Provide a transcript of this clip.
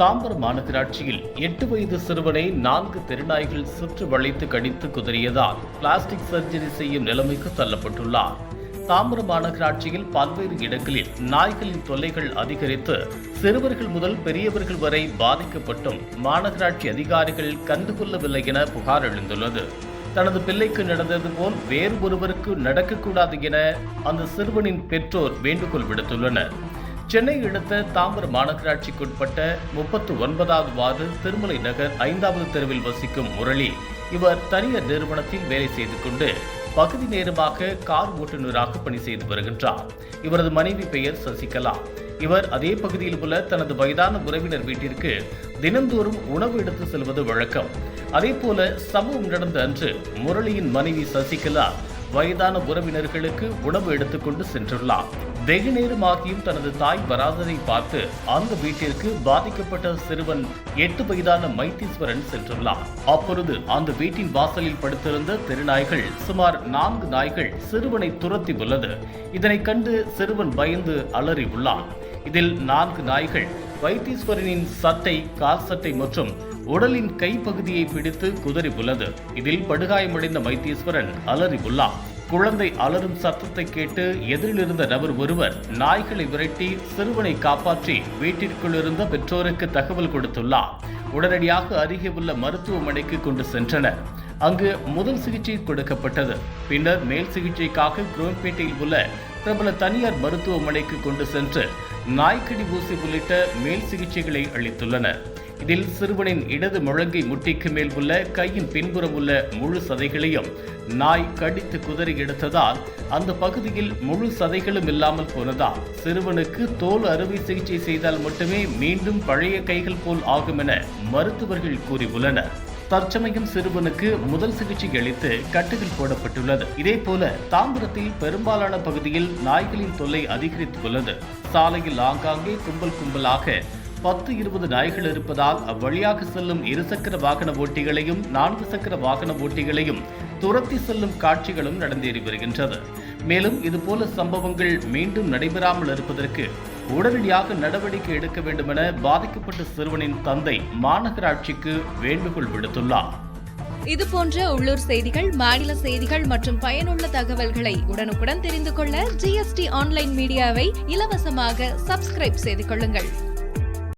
தாம்பரம் மாநகராட்சியில் எட்டு வயது சிறுவனை நான்கு தெருநாய்கள் சுற்று வளைத்து கடித்து குதறியதால் பிளாஸ்டிக் சர்ஜரி செய்யும் நிலைமைக்கு தள்ளப்பட்டுள்ளார். தாம்பரம் மாநகராட்சியில் பல்வேறு இடங்களில் நாய்களின் தொல்லைகள் அதிகரித்து சிறுவர்கள் முதல் பெரியவர்கள் வரை பாதிக்கப்பட்டும் மாநகராட்சி அதிகாரிகள் கண்டுகொள்ளவில்லை என புகார் எழுந்துள்ளது. தனது பிள்ளைக்கு நடந்தது போல் வேறு ஒருவருக்கு நடக்கக்கூடாது என அந்த சிறுவனின் பெற்றோர் வேண்டுகோள் விடுத்துள்ளனர். சென்னை அடுத்த தாம்பரம் மாநகராட்சிக்குட்பட்ட முப்பத்து ஒன்பதாவது வார்டு திருமலை நகர் ஐந்தாவது தெருவில் வசிக்கும் முரளி இவர் தனியார் நிறுவனத்தில் வேலை செய்து கொண்டு பகுதி நேரமாக கார் ஓட்டுநராக பணி செய்து வருகின்றார். இவரது மனைவி பெயர் சசிகலா. இவர் அதே பகுதியில் உள்ள தனது வயதான உறவினர் வீட்டிற்கு தினந்தோறும் உணவு எடுத்து செல்வது வழக்கம். அதே போல சம்பவம் நடந்த அன்று முரளியின் மனைவி சசிகலா வயதான உறவினர்களுக்கு உணவு எடுத்துக்கொண்டு சென்றுள்ளார். வெகு நேரமாகியும் தனது தாய் வராததை பார்த்து அந்த வீட்டிற்கு பாதிக்கப்பட்ட சிறுவன் எட்டு வயதான மைத்தீஸ்வரன் சென்றுள்ளார். அப்பொழுது அந்த வீட்டின் வாசலில் படுத்திருந்த தெருநாய்கள் சுமார் நான்கு நாய்கள் சிறுவனை துரத்தி உள்ளது. இதனை கண்டு சிறுவன் பயந்து அலறி உள்ளான். இதில் நான்கு நாய்கள் வைத்தீஸ்வரனின் சட்டை கால் சட்டை மற்றும் உடலின் கைப்பகுதியை பிடித்து குதறிவுள்ளது இதில் படுகாயமடைந்த வைத்தீஸ்வரன் அலறிவுள்ளார் குழந்தை அலறும் சத்தத்தை கேட்டு எதிரில் இருந்த நபர் ஒருவர் நாய்களை விரட்டி சிறுவனை காப்பாற்றி வீட்டிற்குள் இருந்த பெற்றோருக்கு தகவல் கொடுத்துள்ளார். உடனடியாக அருகே உள்ள மருத்துவமனைக்கு கொண்டு சென்றனர். அங்கு முதல் சிகிச்சை கொடுக்கப்பட்டது. பின்னர் மேல் சிகிச்சைக்காக குரோன்பேட்டையில் உள்ள பிரபல தனியார் மருத்துவமனைக்கு கொண்டு சென்று நாய்க்கடி ஊசி உள்ளிட்ட மேல் சிகிச்சைகளை அளித்துள்ளனர். இதில் சிறுவனின் இடது முழங்கை முட்டிக்கு மேல் உள்ள கையின் பின்புறம் உள்ள முழு சதைகளையும் நாய் கடித்து குதறி எடுத்ததால் அந்த பகுதியில் முழு சதைகளும் இல்லாமல் போனதால் சிறுவனுக்கு தோல் அறுவை சிகிச்சை செய்தால் மட்டுமே மீண்டும் பழைய கைகள் போல் ஆகும் என மருத்துவர்கள் கூறியுள்ளனர். தற்சமயம் சிறுவனுக்கு முதல் சிகிச்சை அளித்து கட்டுகள் போடப்பட்டுள்ளது. இதே போல தாம்பரத்தில் பெரும்பாலான பகுதியில் நாய்களின் தொல்லை அதிகரித்துள்ளது. சாலையில் ஆங்காங்கே கும்பல் கும்பலாக பத்து இருபது நாய்கள் இருப்பதால் அவ்வழியாக செல்லும் இருசக்கர வாகன ஓட்டிகளையும் நான்கு சக்கர வாகன ஓட்டிகளையும் துரத்தி செல்லும் காட்சிகளும் நடந்தேறி வருகின்றது. மேலும் இதுபோல சம்பவங்கள் மீண்டும் நடைபெறாமல் இருப்பதற்கு உடனடியாக நடவடிக்கை எடுக்க வேண்டுமென பாதிக்கப்பட்ட சிறுவனின் தந்தை மாநகராட்சிக்கு வேண்டுகோள் விடுத்துள்ளார். இது போன்ற உள்ளூர் செய்திகள் மாநில செய்திகள் மற்றும் பயனுள்ள தகவல்களை உடனுக்குடன் தெரிந்து கொள்ள ஜிஎஸ்டி ஆன்லைன் மீடியாவை இலவசமாக சப்ஸ்கிரைப் செய்து கொள்ளுங்கள்.